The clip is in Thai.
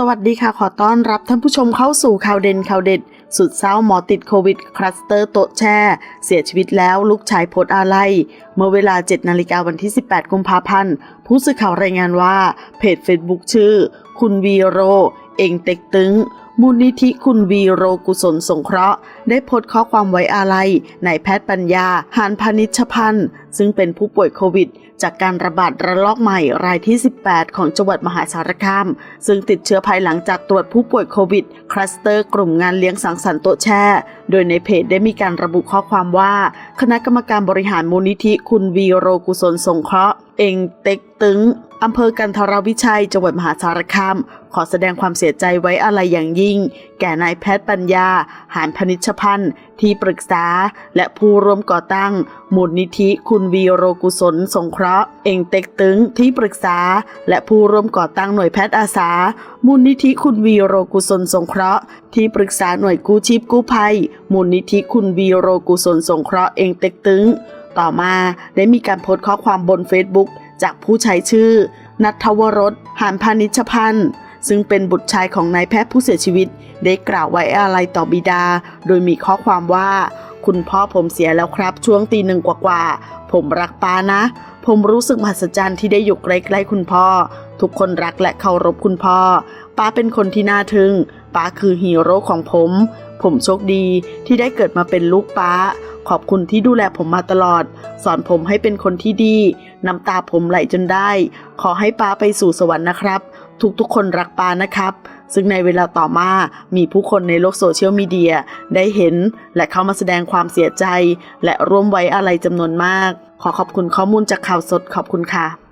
สวัสดีค่ะ ขอต้อนรับท่านผู้ชมเข้าสู่ข่าวเด่นข่าวเด็ด สุดเศร้าหมอติดโควิด คลัสเตอร์โต๊ะแช่ เสียชีวิตแล้วลูกชายโพสอาลัยเมื่อเวลา 7 นาฬิกาวันที่ 18 กุมภาพันธ์ ผู้สื่อข่าวรายงานว่า เพจ Facebook ชื่อ คุณวีโร เองเต็กตึงมูลนิธิคุณวีโรกุศลสงเคราะห์ ได้โพสต์ข้อความไว้อาลัยนายแพทย์ปัญญา หานพานิชพันธ์ ซึ่งเป็นผู้ป่วยโควิด จากการระบาดระลอกใหม่รายที่ 18 ของจังหวัดมหาสารคาม ซึ่งติดเชื้อภายหลังจากตรวจผู้ป่วยโควิด คลัสเตอร์กลุ่มงานเลี้ยงสังสรรค์โต๊ะแช่ โดยในเพจได้มีการระบุข้อความว่า คณะกรรมการบริหารมูลนิธิคุณวีโรกุศลสงเคราะห์ เองเต็กตึง อำเภอกันทรวิชัย จังหวัดมหาสารคาม ขอแสดงความเสียใจไว้อะไรอย่างยิ่ง แก่นายแพทย์ปัญญา หานพนิชพันธ์ที่ปรึกษา และผู้ร่วมก่อตั้ง มูลนิธิคุณวีโรกุศล สงเคราะห์ เองเต็กตึงที่ปรึกษา และผู้ร่วมก่อตั้งหน่วยแพทย์อาสา มูลนิธิคุณวีโรกุศล สงเคราะห์ ที่ปรึกษาหน่วยกู้ชีพกู้ภัย มูลนิธิคุณวีโรกุศล สงเคราะห์ เองเต็กตึง ต่อมาได้มีการโพสต์ข้อความบน Facebook จากผู้ใช้ชื่อ นัทวรสหานพานิชพันธ์ซึ่งเป็นบุตรชายของนายแพทย์ผู้เสียชีวิต ได้กล่าวไว้อาลัยต่อบิดา โดยมีข้อความว่า คุณพ่อผมเสียแล้วครับ ช่วงตีหนึ่งกว่าๆ ผมรักป้านะ ผมรู้สึกมหัศจรรย์ที่ได้อยู่ใกล้ๆคุณพ่อ ทุกคนรักและเคารพคุณพ่อ ป้าเป็นคนที่น่าทึ่ง ป้าคือฮีโร่ของผม ผมโชคดีที่ได้เกิดมาเป็นลูกป้า ขอบคุณที่ดูแลผมมาตลอด สอนผมให้เป็นคนที่ดี น้ำตาผมไหลจนได้ ขอให้ป้าไปสู่สวรรค์นะครับ ทุกๆคนรักป้านะครับ ซึ่งในเวลาต่อมามีผู้คนในโลกโซเชียลมีเดียได้เห็น และเข้ามาแสดงความเสียใจ และร่วมไว้อาลัยจำนวนมาก ขอขอบคุณข้อมูลจากข่าวสดขอบคุณค่ะ